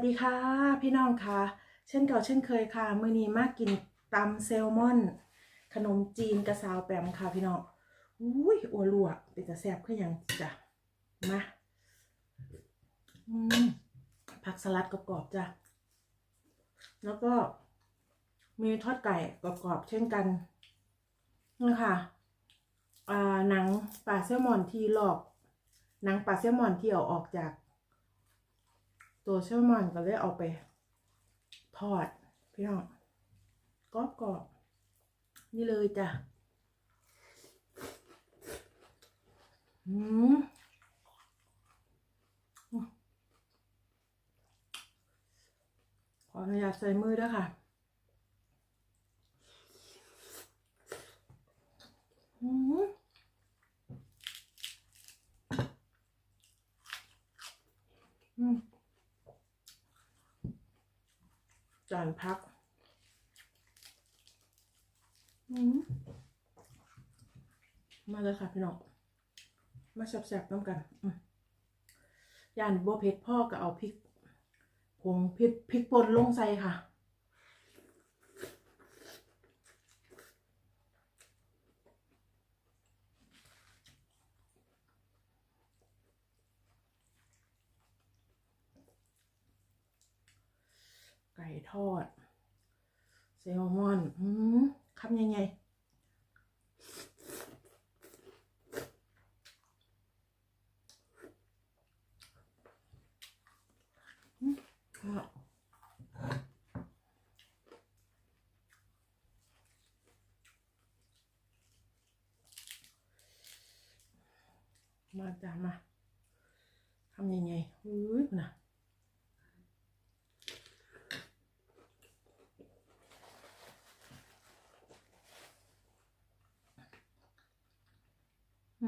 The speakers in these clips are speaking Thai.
วัสดีค่ะ พี่น้องค่ะ เช่นเก่าเช่นเคยค่ะ มื้อนี้มากินตำแซลมอน ขนมจีนกระซาวแปมค่ะพี่น้องอุ้ยอัวลัวเป็นตะแซ่บขึ้นยังจ้ะมาผักสลัดกรอบๆจ้ะแล้วก็มีทอดไก่กรอบๆเช่นกันนี่ค่ะอ่าหนังปลาแซลมอนที่หลอกหนังปลาแซลมอนที่เอาออกจาก ตัวแซลมอนก็เลยเอาไป ทอด พี่น้องกรอบกรอบนี่เลยจ้ะอืมขออนุญาตใส่มือด้วยค่ะอืมอืม จานพักอืมมาเลยค่ะพี่น้อง มาแซ่บๆน้ำกันอืมย่านบัวเผ็ดพ่อก็เอาพริกผงพริกพริกป่นลงใส่ค่ะ ทอดแซลมอน อืมคำยังไงมอะมาจ้ามาทำยังไงอุ้ยนะ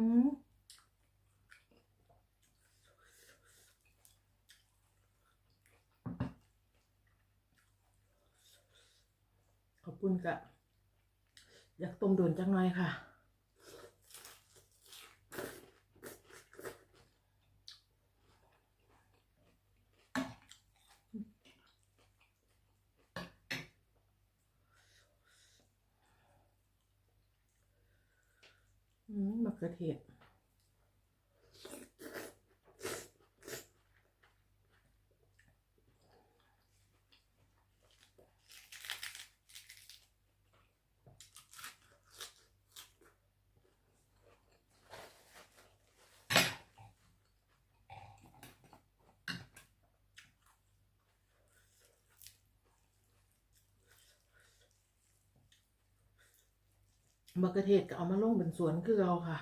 อืมขอบคุณกะอยากต้มโดนจังหน่อยค่ะ อืมมะเขือเทศมะเขือเทศก็เอามาลงเป็นสวนคือเราค่ะ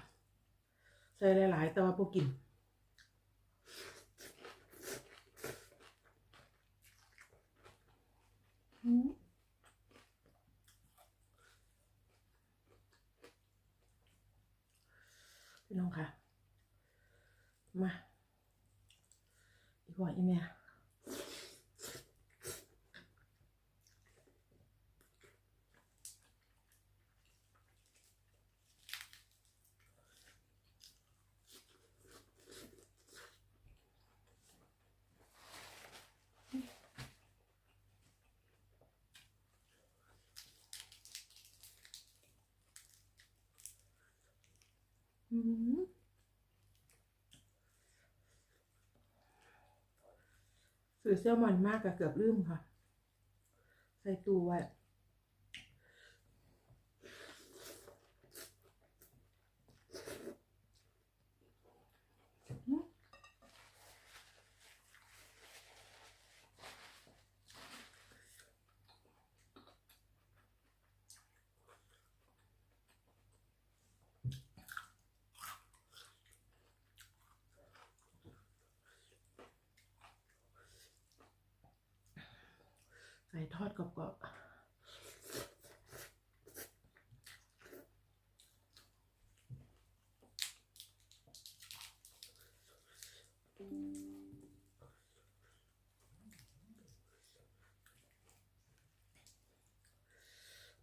ใส่หลาย ๆ แต่ว่าพวกกินพี่น้องค่ะ มาอีกว่าอีเมีย สื่อเซียมอนมากกับเกือบลืมค่ะ ใส่ตู้ไว้ ไก่ทอดกรอบ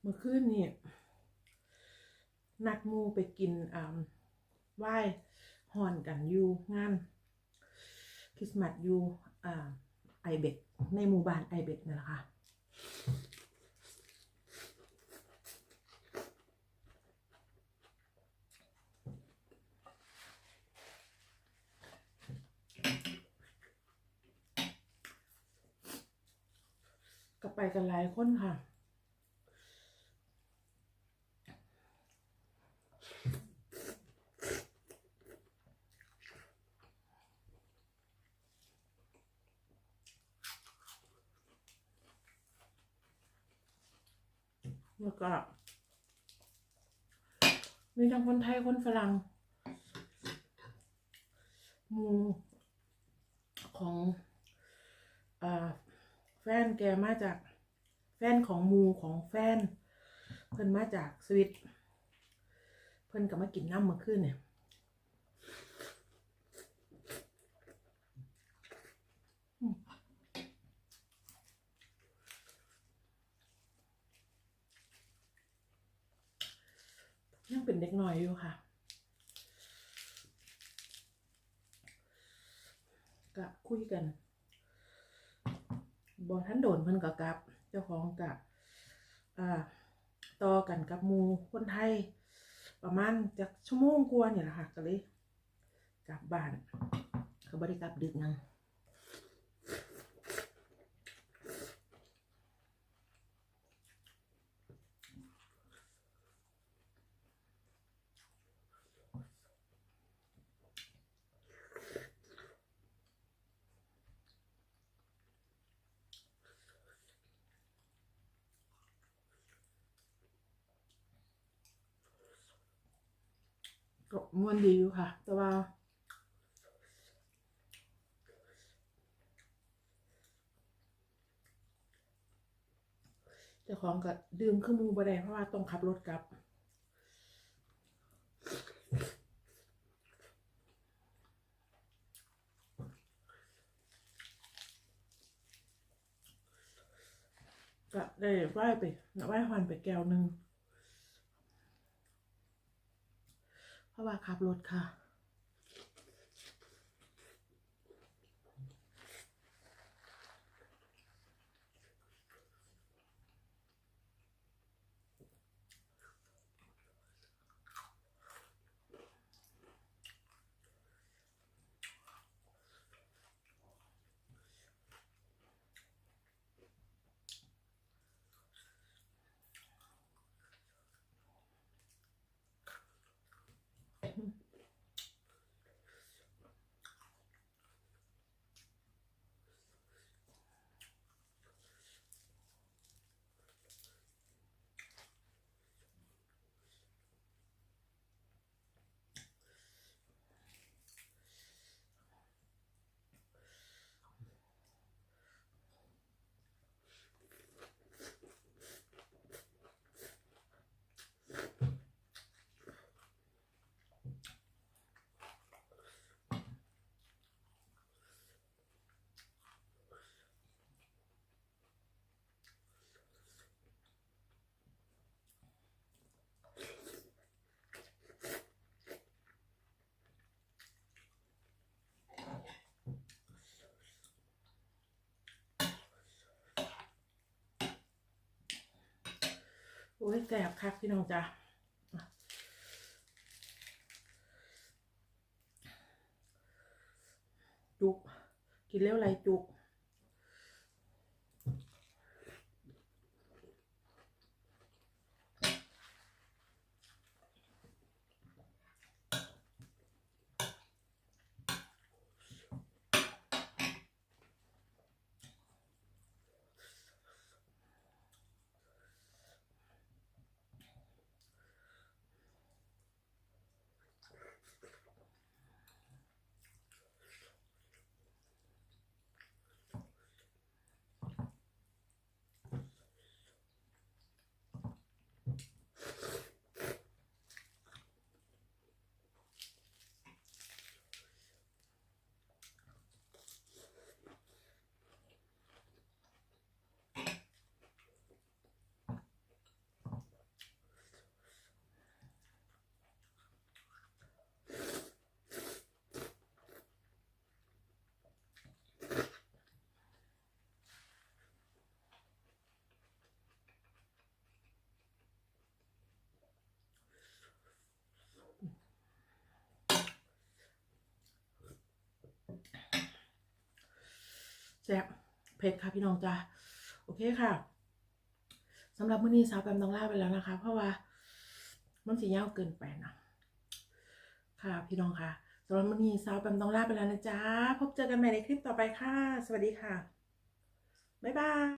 เมื่อคืนนี่นัดมูไปกินอ่าไหว้ฮอนกันอยู่งานคริสต์มาสอยู่อ่าไอเบ็ดในหมู่บ้านไอเบ็ดนี่นแหละค่ะ ก็ไปกันหลายคนค่ะ แล้วก็ มีทั้งคนไทยคนฝรั่งมูของอแฟนแกมาจากแฟนของมูของแฟน เพิ่นมาจากสวิตเพิ่นก็มากินน้ำเมื่อคืนเนี่ย ยังเป็นเด็กน้อยอยู่ค่ะก็คุยกันบอท่านโดนเพิ่นก็กลับ เจ้าของกะอ่าต่อกันกับมูคนไทย ประมาณจากชั่วโมงกว่าเนี่ยแหละค่ะก็เลยกลับบ้านเขาบริกลับดึกนัง ก็มวนดีอยู่ค่ะ แต่ว่าเจ้าของก็ดื่มขึ้นมูบ่ได้เพราะว่าต้องขับรถกลับก็ได้ไหว้ไปไหว้ฮอนไปแก้วหนึ่ง เพราะ ว่าขับรถค่ะ อ้ยแสบคักพี่น้องจ้ะจุก กินแล้วไรจุก แซ่บเผ็ดค่ะพี่น้องจ้าโอเคค่ะสำหรับมื้อนี้สาวแปมต้องลาไปแล้วนะคะ เพราะว่ามันสียาวเกินไปนะค่ะพี่น้องค่ะสำหรับมื้อนี้สาวแปมต้องลาไปแล้วนะจ๊ะพบเจอกันใหม่ในคลิปต่อไปค่ะ สวัสดีค่ะบ๊ายบาย